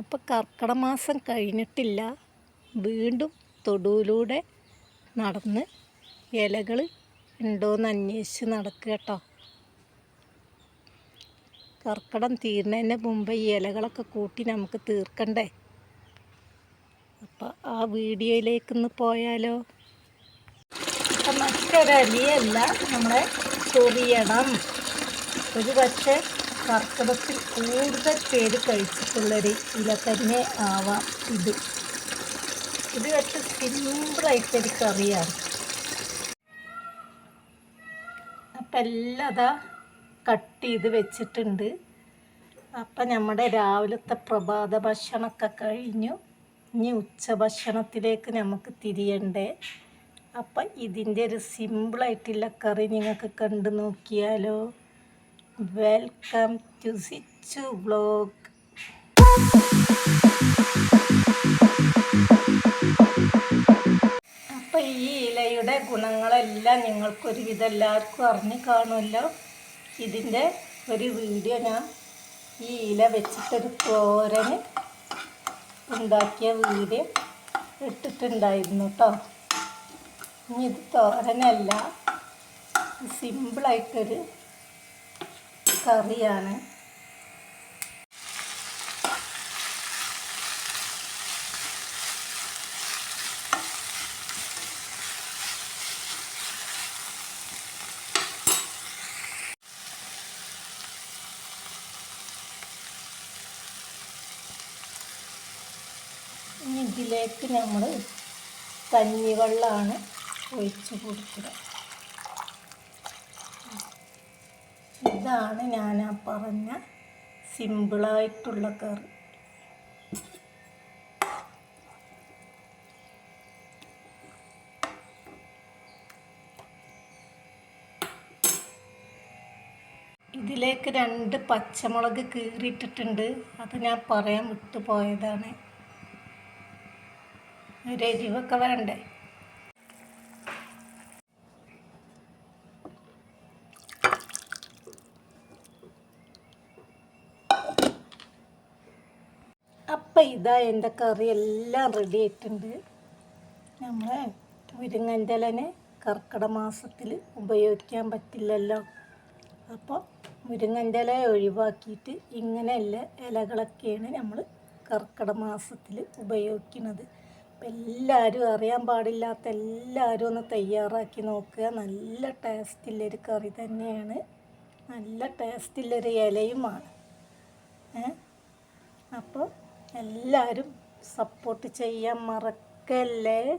അപ്പോൾ കർക്കിടമാസം കഴിഞ്ഞിട്ടില്ല. വീണ്ടും തൊടുവിലൂടെ നടന്ന് ഇലകൾ ഉണ്ടോയെന്ന് അന്വേഷിച്ച് നടക്കുക കേട്ടോ. കർക്കിടം തീരുന്നതിന് മുമ്പ് ഈ ഇലകളൊക്കെ കൂട്ടി നമുക്ക് തീർക്കണ്ടേ? അപ്പോൾ ആ വീഡിയോയിലേക്ക് ഒന്ന് പോയാലോ? അപ്പം മറ്റൊരലിയല്ല നമ്മളെ ചൊറിയണം ഒരു പക്ഷേ കർക്കിടത്തിൽ കൂടുതൽ പേര് കഴിച്ചിട്ടുള്ളൊരു ഇല തന്നെ ആവാം ഇത്. ഇത് വെച്ച് സിമ്പിളായിട്ടൊരു കറിയാണ്. അപ്പം എല്ലാം അതാ കട്ട് ചെയ്ത് വെച്ചിട്ടുണ്ട്. അപ്പം നമ്മുടെ രാവിലത്തെ പ്രഭാത ഭക്ഷണമൊക്കെ കഴിഞ്ഞു. ഇനി ഉച്ചഭക്ഷണത്തിലേക്ക് നമുക്ക് തിരിയണ്ടേ. അപ്പം ഇതിന്റെ ഒരു സിമ്പിളായിട്ടുള്ള കറി നിങ്ങൾക്ക് കണ്ടു നോക്കിയാലോ. വെൽക്കം ടു സിച്ചു ബ്ലോഗ് അപ്പം ഈ ഇലയുടെ ഗുണങ്ങളെല്ലാം നിങ്ങൾക്കൊരുവിധം എല്ലാവർക്കും അറിഞ്ഞു കാണുമല്ലോ. ഇതിന്റെ ഒരു വീഡിയോ ഞാൻ ഈ ഇല വെച്ചിട്ടൊരു തോരന് ഉണ്ടാക്കിയ വീഡിയോ ഇട്ടിട്ടുണ്ടായിരുന്നു കേട്ടോ ഇനി ഇത് തോരനല്ല സിമ്പിളായിട്ടൊരു കറിയാണ്. ഇതിലേക്ക് നമ്മൾ കഞ്ഞിവെള്ളമാണ് ഒഴിച്ച് കൊടുക്കുക. ഇതാണ് ഞാൻ ആ പറഞ്ഞ സിമ്പിളായിട്ടുള്ള കറി. ഇതിലേക്ക് രണ്ട് പച്ചമുളക് കീറിയിട്ടിട്ടുണ്ട്. അത് ഞാൻ പറയാൻ വിട്ടുപോയതാണ്. ഒരു എരിവൊക്കെ വേണ്ടേ അപ്പം ഇതാ എന്റെ കറി എല്ലാം റെഡി ആയിട്ടുണ്ട്. നമ്മൾ മുരിങ്ങന്റെലനെ കർക്കിട മാസത്തിൽ ഉപയോഗിക്കാൻ പറ്റില്ലല്ലോ. അപ്പോൾ മുരിങ്ങന്റെ ഒഴിവാക്കിയിട്ട് ഇങ്ങനെയുള്ള ഇലകളൊക്കെയാണ് നമ്മൾ കർക്കിട മാസത്തിൽ ഉപയോഗിക്കുന്നത്. അപ്പം എല്ലാവരും അറിയാൻ പാടില്ലാത്ത എല്ലാവരും ഒന്ന് തയ്യാറാക്കി നോക്കുക. നല്ല ടേസ്റ്റുള്ളൊരു കറി തന്നെയാണ്. നല്ല ടേസ്റ്റുള്ളൊരു ഇലയുമാണ്. അപ്പോൾ എല്ലാവരും സപ്പോർട്ട് ചെയ്യാൻ മറക്കല്ലേ?